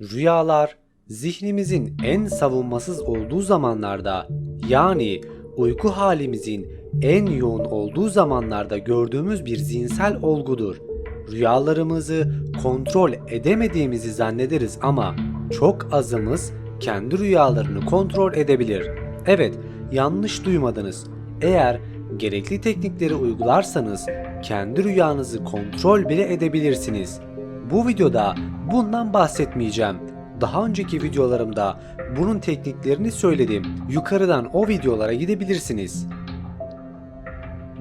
Rüyalar zihnimizin en savunmasız olduğu zamanlarda yani uyku halimizin en yoğun olduğu zamanlarda gördüğümüz bir zihinsel olgudur. Rüyalarımızı kontrol edemediğimizi zannederiz ama çok azımız kendi rüyalarını kontrol edebilir. Evet, yanlış duymadınız. Eğer gerekli teknikleri uygularsanız kendi rüyanızı kontrol bile edebilirsiniz. Bu videoda bundan bahsetmeyeceğim. Daha önceki videolarımda bunun tekniklerini söyledim. Yukarıdan o videolara gidebilirsiniz.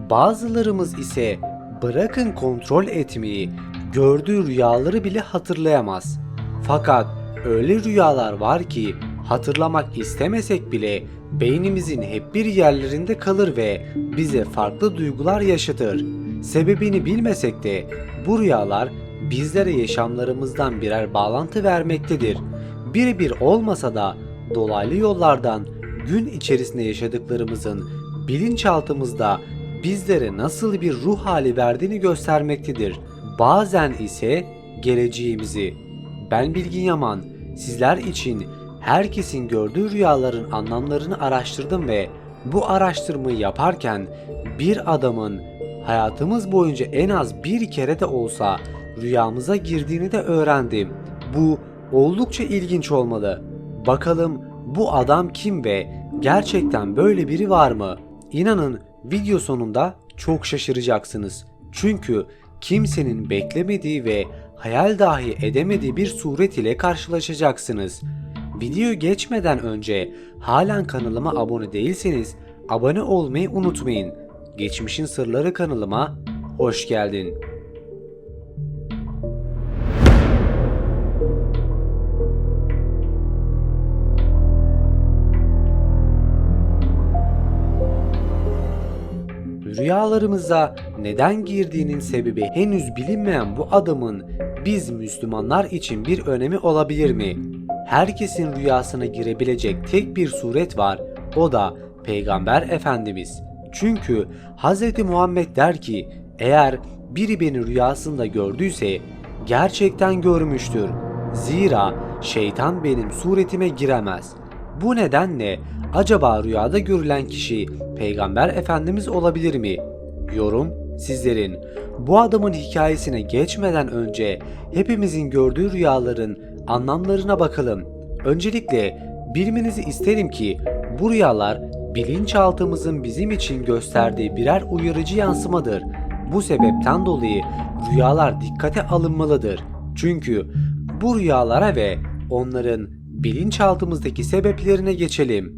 Bazılarımız ise bırakın kontrol etmeyi, gördüğü rüyaları bile hatırlayamaz. Fakat öyle rüyalar var ki hatırlamak istemesek bile beynimizin hep bir yerlerinde kalır ve bize farklı duygular yaşatır. Sebebini bilmesek de bu rüyalar bizlere yaşamlarımızdan birer bağlantı vermektedir. Birebir olmasa da dolaylı yollardan gün içerisinde yaşadıklarımızın bilinçaltımızda bizlere nasıl bir ruh hali verdiğini göstermektedir. Bazen ise geleceğimizi. Ben Bilgin Yaman, sizler için herkesin gördüğü rüyaların anlamlarını araştırdım ve bu araştırmayı yaparken bir adamın hayatımız boyunca en az bir kere de olsa rüyamıza girdiğini de öğrendim. Bu oldukça ilginç olmalı. Bakalım bu adam kim ve gerçekten böyle biri var mı? İnanın video sonunda çok şaşıracaksınız. Çünkü kimsenin beklemediği ve hayal dahi edemediği bir suret ile karşılaşacaksınız. Video geçmeden önce halen kanalıma abone değilseniz abone olmayı unutmayın. Geçmişin Sırları kanalıma hoş geldin. Rüyalarımıza neden girdiğinin sebebi henüz bilinmeyen bu adamın biz Müslümanlar için bir önemi olabilir mi? Herkesin rüyasına girebilecek tek bir suret var. O da Peygamber Efendimiz. Çünkü Hz. Muhammed der ki eğer biri beni rüyasında gördüyse gerçekten görmüştür. Zira şeytan benim suretime giremez. Bu nedenle acaba rüyada görülen kişi Peygamber Efendimiz olabilir mi? Yorum sizlerin. Bu adamın hikayesine geçmeden önce hepimizin gördüğü rüyaların anlamlarına bakalım. Öncelikle bilmenizi isterim ki bu rüyalar bilinçaltımızın bizim için gösterdiği birer uyarıcı yansımadır. Bu sebepten dolayı rüyalar dikkate alınmalıdır. Çünkü bu rüyalara ve onların bilinçaltımızdaki sebeplerine geçelim.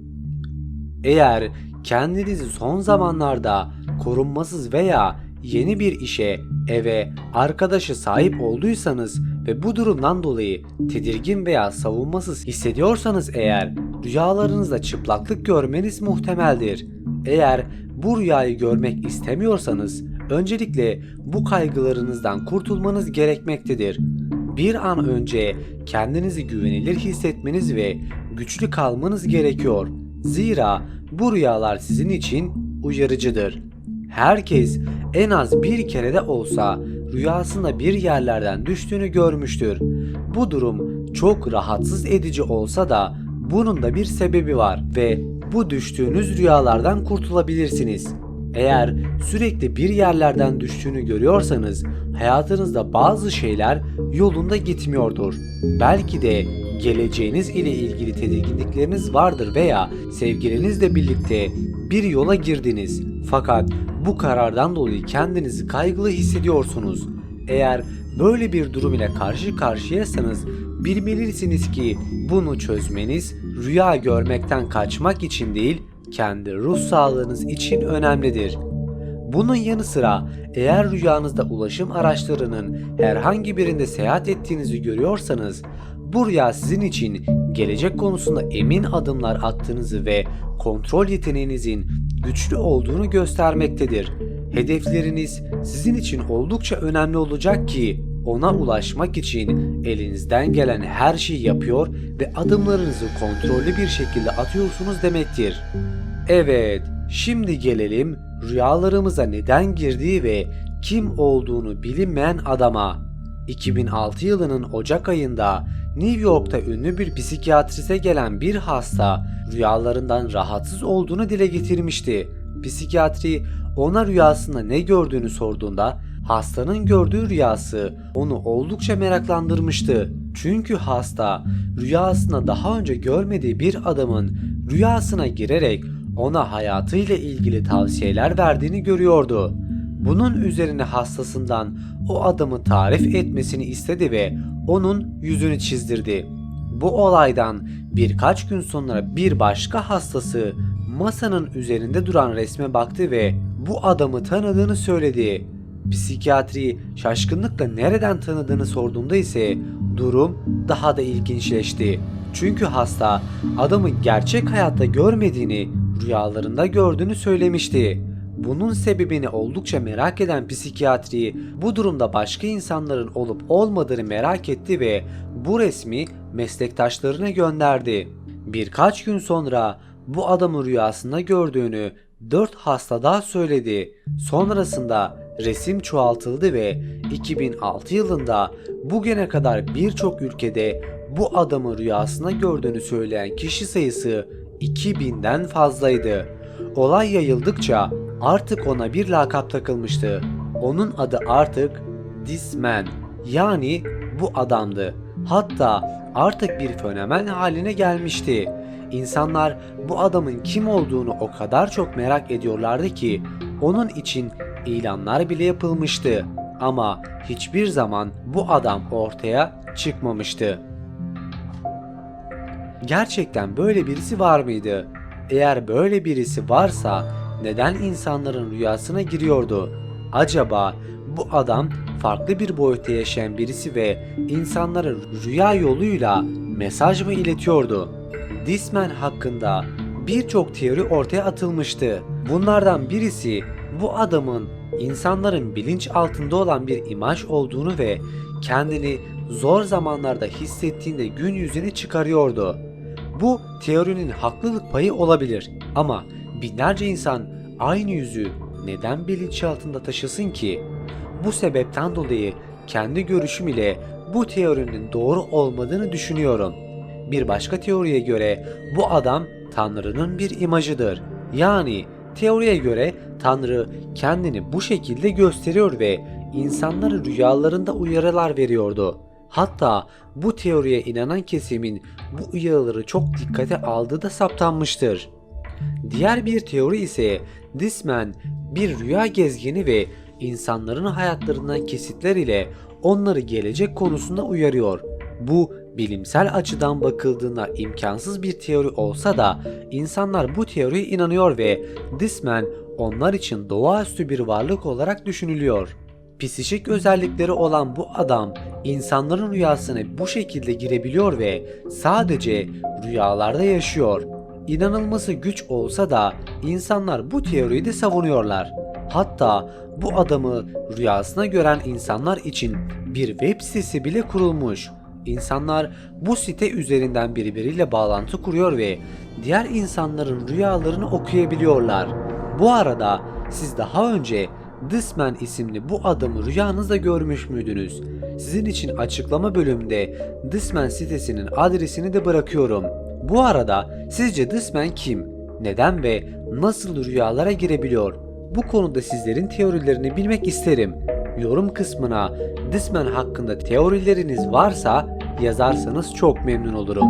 Eğer kendinizi son zamanlarda korunmasız veya yeni bir işe, eve, arkadaşı sahip olduysanız ve bu durumdan dolayı tedirgin veya savunmasız hissediyorsanız eğer rüyalarınızda çıplaklık görmeniz muhtemeldir. Eğer bu rüyayı görmek istemiyorsanız öncelikle bu kaygılarınızdan kurtulmanız gerekmektedir. Bir an önce kendinizi güvenilir hissetmeniz ve güçlü kalmanız gerekiyor. Zira bu rüyalar sizin için uyarıcıdır. Herkes en az bir kere de olsa rüyasında bir yerlerden düştüğünü görmüştür. Bu durum çok rahatsız edici olsa da bunun da bir sebebi var ve bu düştüğünüz rüyalardan kurtulabilirsiniz. Eğer sürekli bir yerlerden düştüğünü görüyorsanız hayatınızda bazı şeyler yolunda gitmiyordur. Belki de geleceğiniz ile ilgili tedirginlikleriniz vardır veya sevgilinizle birlikte bir yola girdiniz fakat bu karardan dolayı kendinizi kaygılı hissediyorsunuz. Eğer böyle bir durum ile karşı karşıyasanız bilmelisiniz ki bunu çözmeniz rüya görmekten kaçmak için değil kendi ruh sağlığınız için önemlidir. Bunun yanı sıra eğer rüyanızda ulaşım araçlarının herhangi birinde seyahat ettiğinizi görüyorsanız bu rüya sizin için gelecek konusunda emin adımlar attığınızı ve kontrol yeteneğinizin güçlü olduğunu göstermektedir. Hedefleriniz sizin için oldukça önemli olacak ki ona ulaşmak için elinizden gelen her şeyi yapıyor ve adımlarınızı kontrollü bir şekilde atıyorsunuz demektir. Evet, şimdi gelelim rüyalarımıza neden girdiği ve kim olduğunu bilinmeyen adama. 2006 yılının Ocak ayında New York'ta ünlü bir psikiyatrise gelen bir hasta rüyalarından rahatsız olduğunu dile getirmişti. Psikiyatri ona rüyasında ne gördüğünü sorduğunda hastanın gördüğü rüyası onu oldukça meraklandırmıştı. Çünkü hasta rüyasında daha önce görmediği bir adamın rüyasına girerek ona hayatıyla ilgili tavsiyeler verdiğini görüyordu. Bunun üzerine hastasından o adamı tarif etmesini istedi ve onun yüzünü çizdirdi. Bu olaydan birkaç gün sonra bir başka hastası masanın üzerinde duran resme baktı ve bu adamı tanıdığını söyledi. Psikiyatri şaşkınlıkla nereden tanıdığını sorduğunda ise durum daha da ilginçleşti. Çünkü hasta adamı gerçek hayatta görmediğini, rüyalarında gördüğünü söylemişti. Bunun sebebini oldukça merak eden psikiyatri bu durumda başka insanların olup olmadığını merak etti ve bu resmi meslektaşlarına gönderdi. Birkaç gün sonra bu adamı rüyasında gördüğünü 4 hasta daha söyledi. Sonrasında resim çoğaltıldı ve 2006 yılında bugüne kadar birçok ülkede bu adamı rüyasında gördüğünü söyleyen kişi sayısı 2000'den fazlaydı. Olay yayıldıkça artık ona bir lakap takılmıştı. Onun adı artık This Man yani bu adamdı. Hatta artık bir fenomen haline gelmişti. İnsanlar bu adamın kim olduğunu o kadar çok merak ediyorlardı ki onun için ilanlar bile yapılmıştı. Ama hiçbir zaman bu adam ortaya çıkmamıştı. Gerçekten böyle birisi var mıydı? Eğer böyle birisi varsa neden insanların rüyasına giriyordu? Acaba bu adam farklı bir boyutta yaşayan birisi ve insanlara rüya yoluyla mesaj mı iletiyordu? Disman hakkında birçok teori ortaya atılmıştı. Bunlardan birisi bu adamın insanların bilinç altında olan bir imaj olduğunu ve kendini zor zamanlarda hissettiğinde gün yüzüne çıkarıyordu. Bu teorinin haklılık payı olabilir ama binlerce insan aynı yüzü neden bilinçaltında taşısın ki? Bu sebepten dolayı kendi görüşüm ile bu teorinin doğru olmadığını düşünüyorum. Bir başka teoriye göre bu adam Tanrı'nın bir imajıdır. Yani teoriye göre Tanrı kendini bu şekilde gösteriyor ve insanları rüyalarında uyarılar veriyordu. Hatta bu teoriye inanan kesimin bu uyarıları çok dikkate aldığı da saptanmıştır. Diğer bir teori ise Disman bir rüya gezgini ve insanların hayatlarından kesitler ile onları gelecek konusunda uyarıyor. Bu bilimsel açıdan bakıldığında imkansız bir teori olsa da insanlar bu teoriye inanıyor ve Disman onlar için doğaüstü bir varlık olarak düşünülüyor. Psişik özellikleri olan bu adam insanların rüyasına bu şekilde girebiliyor ve sadece rüyalarda yaşıyor. İnanılması güç olsa da insanlar bu teoriyi de savunuyorlar. Hatta bu adamı rüyasına gören insanlar için bir web sitesi bile kurulmuş. İnsanlar bu site üzerinden birbiriyle bağlantı kuruyor ve diğer insanların rüyalarını okuyabiliyorlar. Bu arada siz daha önce Disman isimli bu adamı rüyanızda görmüş müydünüz? Sizin için açıklama bölümünde Disman sitesinin adresini de bırakıyorum. Bu arada sizce Disman kim? Neden ve nasıl rüyalara girebiliyor? Bu konuda sizlerin teorilerini bilmek isterim. Yorum kısmına Disman hakkında teorileriniz varsa yazarsanız çok memnun olurum.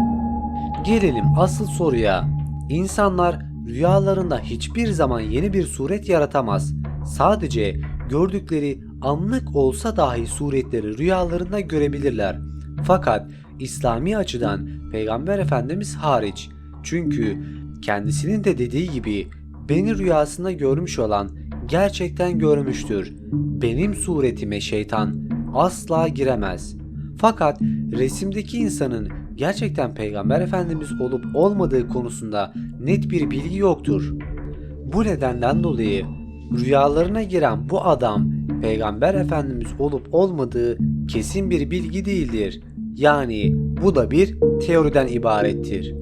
Gelelim asıl soruya. İnsanlar rüyalarında hiçbir zaman yeni bir suret yaratamaz. Sadece gördükleri anlık olsa dahi suretleri rüyalarında görebilirler. Fakat İslami açıdan Peygamber Efendimiz hariç. Çünkü kendisinin de dediği gibi beni rüyasında görmüş olan gerçekten görmüştür. Benim suretime şeytan asla giremez. Fakat resimdeki insanın gerçekten Peygamber Efendimiz olup olmadığı konusunda net bir bilgi yoktur. Bu nedenden dolayı rüyalarına giren bu adam Peygamber Efendimiz olup olmadığı kesin bir bilgi değildir. Yani bu da bir teoriden ibarettir.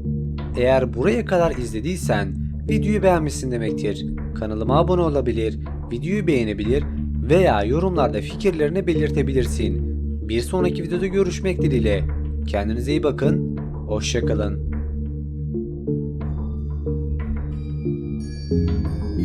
Eğer buraya kadar izlediysen videoyu beğenmişsin demektir. Kanalıma abone olabilir, videoyu beğenebilir veya yorumlarda fikirlerini belirtebilirsin. Bir sonraki videoda görüşmek dileğiyle. Kendinize iyi bakın. Hoşçakalın.